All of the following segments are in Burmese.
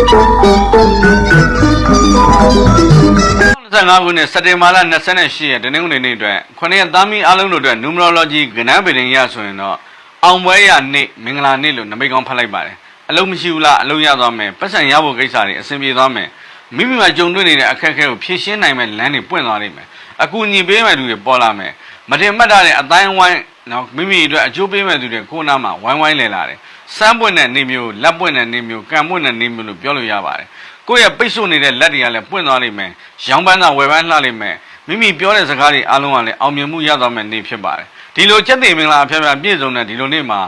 25ခုနှစ်စက်တင်ဘာလ28ရက်တနင်္ဂနွေနေ့အတွက်ခொနစ်ရက်သားမီအားလုံးတို့အတွက် numerology ကဏ္ဍပင်ရဆိုရင်တော့အောင်ပွဲရနေ့မင်္ဂလာနေ့လို့နမိတ်ကောင်းဖတ်လိုက်ပါတယ်အလုံးမရှိဘူးလားအလုံးရသွားမယ်ပတ်စံရဖို့ကိစ္စတွေအဆင်ပြေသွားမယ်မိမိမှာကြုံတွေ့နေတဲ့အခက်အခဲကိုဖြေရှင်းနိုင်မဲ့လမ်းတွေပွင့်သွားလိမ့်မယ်အကူအညီပေးမဲ့လူတွေပေါ်လာမယ်မတင်မှတ်တာတဲ့အတိုင်းဝိုင်းနော်မိမိအတွက်အကျိုးပေးမဲ့သူတွေကိုနားမှာဝိုင်းဝိုင်းလဲလာတယ် စမ်းပွင့်တဲ့နေမျိုးလက်ပွင့်တဲ့နေမျိုးကံပွင့်တဲ့နေမျိုးလို့ပြောလို့ရပါတယ်ကိုယ့်ရဲ့ပိတ်ဆို့နေတဲ့လက်တွေကလည်းပွင့်သွားလိမ့်မယ်။ရောင်းပန်းသာဝယ်ပန်းလှလိမ့်မယ်။မိမိပြောတဲ့စကားတွေအားလုံးကလည်းအောင်မြင်မှုရသွားမယ့်နေ့ဖြစ်ပါတယ်။ဒီလိုချက်သိမင်္ဂလာအဖျက်ဖျက်ပြည့်စုံတဲ့ဒီလိုနေ့မှာ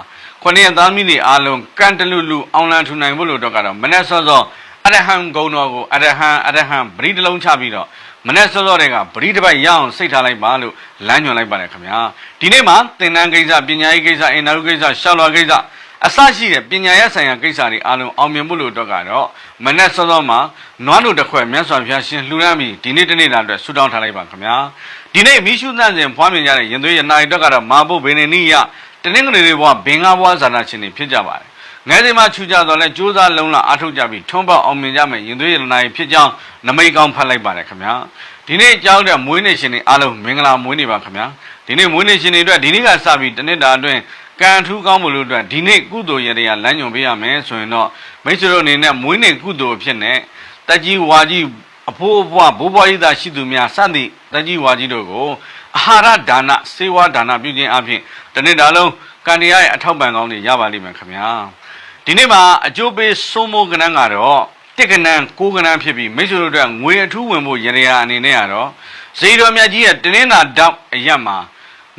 ခொနည်းသားမိတွေအားလုံးကန်တလူလူအောင်လန်ထူနိုင်ဖို့လို့တော့ကတော့မနေ့စောစောအရဟံဂုံတော်ကိုအရဟံအရဟံပရိတလုံးချပြီးတော့မနေ့စောစောတွေကပရိတပိုက်ရအောင်စိတ်ထားလိုက်ပါလို့လမ်းညွှန်လိုက်ပါတယ်ခင်ဗျာ။ဒီနေ့မှာသင်တန်းကိစ္စပညာရေးကိစ္စအင်တာဗျူးကိစ္စရှောက်လွှာကိစ္စ အစရှိတဲ့ပညာရေးဆိုင်ရာကိစ္စတွေအားလုံးအောင်မြင်ဖို့လို့အတွက်ကတော့မနေ့စောစောမှာနွားတို့တစ်ခွက်မြတ်စွာဘုရားရှင်လှူဒန်းပြီးဒီနေ့တနေ့တာအတွက်ဆုတောင်းထားလိုက်ပါခင်ဗျာဒီနေ့မိရှုသန့်စဉ်ဖွားမြင်ကြတဲ့ရင်သွေးရနာရီအတွက်ကတော့မာဖို့ဘေနေနိယတနင်္ဂနွေတွေဘဝဘင်္ဂဘဝဇာနာရှင်တွေဖြစ်ကြပါတယ်ငယ်စဉ်မှာခြူကြတော့လဲစူးစမ်းလုံးလာအားထုတ်ကြပြီးထွန်းပေါက်အောင်မြင်ကြမယ်ရင်သွေးရနာရီဖြစ်ကြောင်းနမိတ်ကောင်းဖတ်လိုက်ပါတယ်ခင်ဗျာဒီနေ့ကြောင်းတဲ့မွေးနေ့ရှင်တွေအားလုံးမင်္ဂလာမွေးနေ့ပါခင်ဗျာဒီနေ့မွေးနေ့ရှင်တွေအတွက်ဒီနေ့ကစပြီးတနေ့တာအတွင်း ကံထူးကောင်းမှုလို့အတွက်ဒီနေ့ကုသိုလ်ရတရားလမ်းညွှန်ပေးရမယ်ဆိုရင်တော့မိတ်ဆွေတို့အနေနဲ့မွေးနေ့ကုသိုလ်အဖြစ်နဲ့တက်ကြီးဝါကြီးအဖိုးအဖွားဘိုးဘွားကြီးသားရှိသူများစသည့်တက်ကြီးဝါကြီးတို့ကိုအာဟာရဒါနစေဝါဒါနပြုခြင်းအပြင်တနေ့တာလုံးကံတရားရဲ့အထောက်ပံ့ကောင်းတွေရပါလိမ့်မယ်ခင်ဗျာဒီနေ့မှာအကျိုးပေးစိုးမိုးကဏ္ဍကတော့တစ်ကဏ္ဍကိုးကဏ္ဍဖြစ်ပြီးမိတ်ဆွေတို့အတွက်ငွေအထူးဝင်ဖို့ရတရားအနေနဲ့ကတော့ဇေတော်မြတ်ကြီးရဲ့တနင်္လာတောက်အရက်မှာ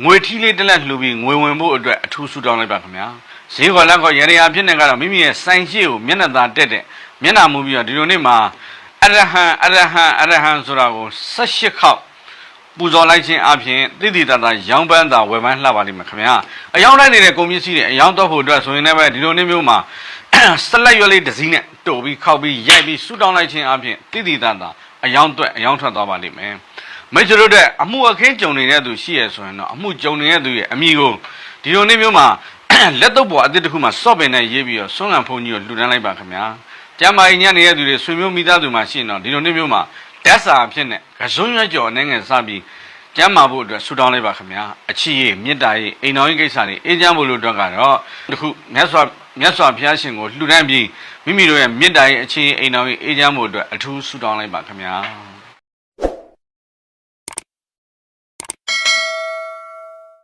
ငွေထီးလေးတစ်လက်လှူပြီးငွေဝင်ဖို့အတွက်အထူးဆုတောင်းလိုက်ပါခင်ဗျာဈေးခေါ်လက်ခေါ်ရရဖြစ်နေကတော့မိမိရဲ့စိုင်ရှိကိုမျက်နှာသာတက်တဲ့မျက်နှာမူပြီးတော့ဒီလိုနေ့မှာအရဟံအရဟံအရဟံဆိုတာကို18ခေါက်ပူဇော်လိုက်ခြင်းအပြင်တိတိတတ်တာရောင်းပန်းတာဝယ်ပန်းလှပါလိမ့်မယ်ခင်ဗျာအယောင်းလိုက်နေတဲ့ကုန်ပစ္စည်းတွေအယောင်းတော့ဖို့အတွက်ဆိုရင်လည်းပဲဒီလိုနေ့မျိုးမှာစလက်ရွက်လေးတစ်စီးနဲ့တိုးပြီးခောက်ပြီးရိုက်ပြီးဆူတောင်းလိုက်ခြင်းအပြင်တိတိတတ်တာအယောင်းတွက်အယောင်းထွက်သွားပါလိမ့်မယ် မိတ်ဆွေတို့တဲ့အမှုအခင်းကြုံနေတဲ့သူရှိရဆိုရင်တော့အမှုကြုံနေတဲ့သူရဲ့အမိကိုဒီလိုနေ့မျိုးမှာလက်တော့ပေါ်အသစ်တစ်ခုမှာစော့ပင်နဲ့ရေးပြီးတော့ဆွမ်းခံဖုန်ကြီးကိုလှူဒန်းလိုက်ပါခင်ဗျာကျမ်းမာရင်ညနေတဲ့သူတွေဆွေမျိုးမိသားစုမှာရှိရင်တော့ဒီလိုနေ့မျိုးမှာဓာတ်စာအဖြစ်နဲ့ကစွန်းရွက်ကြော်အနေငယ်စပြီးကျမ်းမာဖို့အတွက်ဆူတောင်းလိုက်ပါခင်ဗျာအချစ်ရေးမေတ္တာရေးအိမ်တော်ရေးကိစ္စတွေအေးချမ်းဖို့လို့အတွက်ကတော့တခုမြတ်စွာမြတ်စွာဘုရားရှင်ကိုလှူဒန်းပြီးမိမိတို့ရဲ့မေတ္တာရေးအချင်းရေးအိမ်တော်ရေးအေးချမ်းဖို့အတွက်အထူးဆူတောင်းလိုက်ပါခင်ဗျာ